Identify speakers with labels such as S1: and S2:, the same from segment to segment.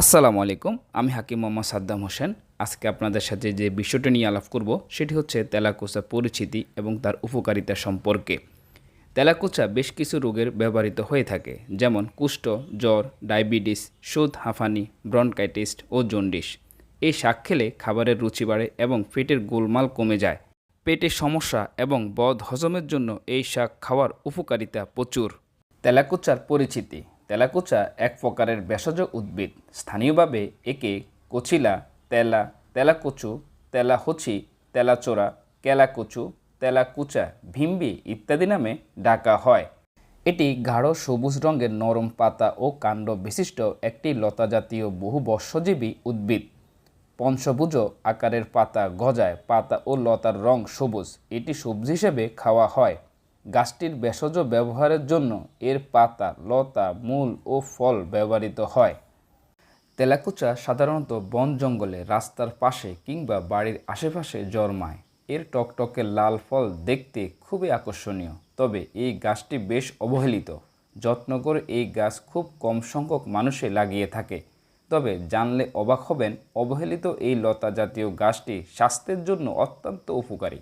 S1: আসসালামু আলাইকুম, আমি হাকিম মোহাম্মদ সাদ্দাম হোসেন। আজকে আপনাদের সাথে যে বিষয়টি নিয়ে আলাপ করব, সেটি হচ্ছে তেলাকুচা পরিচিতি এবং তার উপকারিতা সম্পর্কে। তেলাকুচা বেশ কিছু রোগের ব্যবহৃত হয়ে থাকে, যেমন কুষ্ঠ, জ্বর, ডায়াবেটিস, সুদ, হাঁফানি, ব্রনকাইটিস ও জন্ডিস। এই শাক খেলে খাবারের রুচি বাড়ে এবং পেটের গোলমাল কমে যায়। পেটের সমস্যা এবং বদ হজমের জন্য এই শাক খাওয়ার উপকারিতা প্রচুর। তেলাকুচার পরিচিতি তেলাকুচা এক প্রকারের ভেষজ উদ্ভিদ। স্থানীয়ভাবে একে কচিলা, তেলা, তেলাকুচু, তেলাহচি, তেলাচোরা, কেলাকুচু, তেলাকুচা, ভিম্বি ইত্যাদি নামে ডাকা হয়। এটি গাঢ় সবুজ রঙের নরম পাতা ও কাণ্ড বিশিষ্ট একটি লতাজাতীয় বহুবর্ষজীবী উদ্ভিদ। পঞ্চভুজ আকারের পাতা গজায়, পাতা ও লতার রং সবুজ। এটি সবজি হিসেবে খাওয়া হয়। গাছটির ভেষজ ব্যবহারের জন্য এর পাতা, লতা, মূল ও ফল ব্যবহৃত হয়। তেলাকুচা সাধারণত বন জঙ্গলে রাস্তার পাশে কিংবা বাড়ির আশেপাশে জন্মায়। এর টকটকে লাল ফল দেখতে খুবই আকর্ষণীয়, তবে এই গাছটি বেশ অবহেলিত। যত্ন করে এই গাছ খুব কম সংখ্যক মানুষে লাগিয়ে থাকে। তবে জানলে অবাক হবেন, অবহেলিত এই লতা জাতীয় গাছটি স্বাস্থ্যের জন্য অত্যন্ত উপকারী।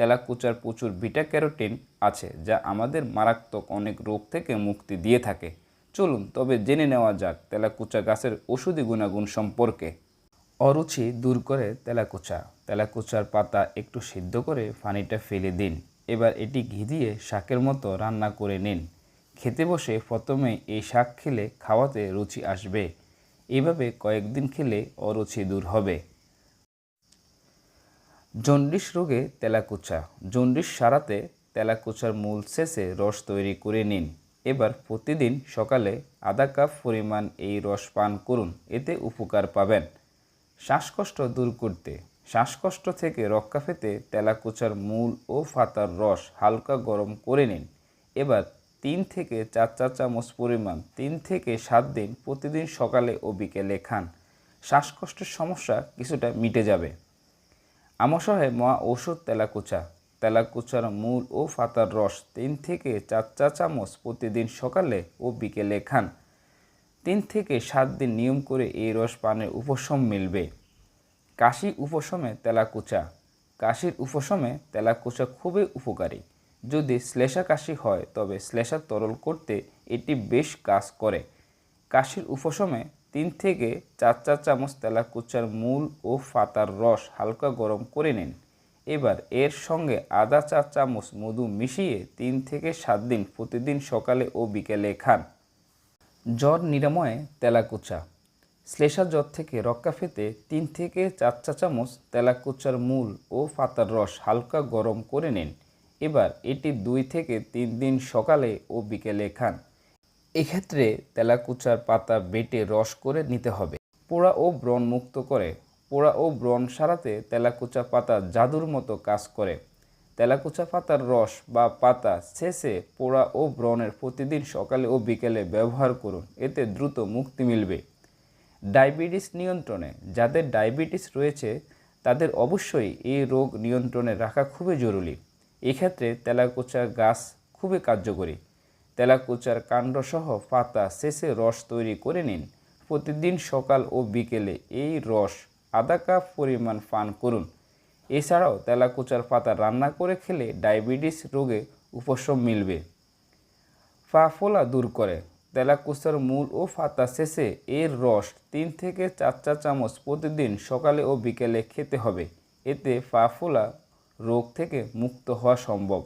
S1: তেলাকুচার প্রচুর বিটা ক্যারোটিন আছে, যা আমাদের মারাত্মক অনেক রোগ থেকে মুক্তি দিয়ে থাকে। চলুন, তবে জেনে নেওয়া যাক তেলাকুচা গাছের ওষুধি গুণাগুণ সম্পর্কে। অরুচি দূর করে তেলাকুচা। তেলাকুচার পাতা একটু সিদ্ধ করে পানিটা ফেলে দিন। এবার এটি ঘি দিয়ে শাকের মতো রান্না করে নিন। খেতে বসে প্রথমে এই শাক খেলে খাওয়াতে রুচি আসবে। এভাবে কয়েকদিন খেলে অরুচি দূর হবে। জন্ডিস রোগে তেলাকুচা। জন্ডিস সারাতে তেলাকুচার মূল শেষে রস তৈরি করে নিন। এবার প্রতিদিন সকালে আধা কাপ পরিমাণ এই রস পান করুন। এতে উপকার পাবেন। শ্বাসকষ্ট দূর করতে। শ্বাসকষ্ট থেকে রক্ষা পেতে তেলাকুচার মূল ও ফাতার রস হালকা গরম করে নিন। এবার তিন থেকে চার চা চামচ পরিমাণ, তিন থেকে সাত দিন প্রতিদিন সকালে ও বিকেলে খান। শ্বাসকষ্টের সমস্যা কিছুটা মিটে যাবে। আমসহে মহা ঔষধ তেলাকুচা। তেলাকুচার মূল ও ফাতার রস তিন থেকে চার চা চামচ প্রতিদিন সকালে ও বিকেলে খান। তিন থেকে সাত দিন নিয়ম করে এই রস পানের উপশম মিলবে। কাশি উপশমে তেলাকুচা। কাশির উপশমে তেলাকুচা খুবই উপকারী। যদি শ্লেষা কাশি হয়, তবে শ্লেষা তরল করতে এটি বেশ কাজ করে। কাশির উপশমে তিন থেকে চার চা চামচ তেলাকুচার মূল ও ফাতার রস হালকা গরম করে নিন। এবার এর সঙ্গে আধা চা চামচ মধু মিশিয়ে তিন থেকে সাত দিন প্রতিদিন সকালে ও বিকেলে খান। জ্বর নিরাময়ে তেলাকুচা। শ্লেষা জ্বর থেকে রক্ষা পেতে তিন থেকে চার চা চামচ তেলাকুচার মূল ও পাতার রস হালকা গরম করে নিন। এবার এটি দুই থেকে তিন দিন সকালে ও বিকেলে খান। এক্ষেত্রে তেলাকুচার পাতা বেটে রস করে নিতে হবে। পোড়া ও ব্রণ মুক্ত করে। পোড়া ও ব্রণ সারাতে তেলাকুচা পাতা জাদুর মতো কাজ করে। তেলাকুচা পাতার রস বা পাতা শেষে পোড়া ও ব্রণের প্রতিদিন সকালে ও বিকেলে ব্যবহার করুন। এতে দ্রুত মুক্তি মিলবে। ডায়াবেটিস নিয়ন্ত্রণে। যাদের ডায়াবেটিস রয়েছে, তাদের অবশ্যই এই রোগ নিয়ন্ত্রণে রাখা খুবই জরুরি। এক্ষেত্রে তেলাকুচা গাছ খুবই কার্যকরী। তেলাকুচার কাণ্ডসহ পাতা শেষে রস তৈরি করে নিন। প্রতিদিন সকাল ও বিকেলে এই রস আধা কাপ পরিমাণ পান করুন। এছাড়াও তেলাকুচার পাতা রান্না করে খেলে ডায়াবেটিস রোগে উপশম মিলবে। পা ফোলা দূর করে। তেলাকুচার মূল ও পাতা শেষে এর রস তিন থেকে চার চা চামচ প্রতিদিন সকালে ও বিকেলে খেতে হবে। এতে পা ফোলা রোগ থেকে মুক্ত হওয়া সম্ভব।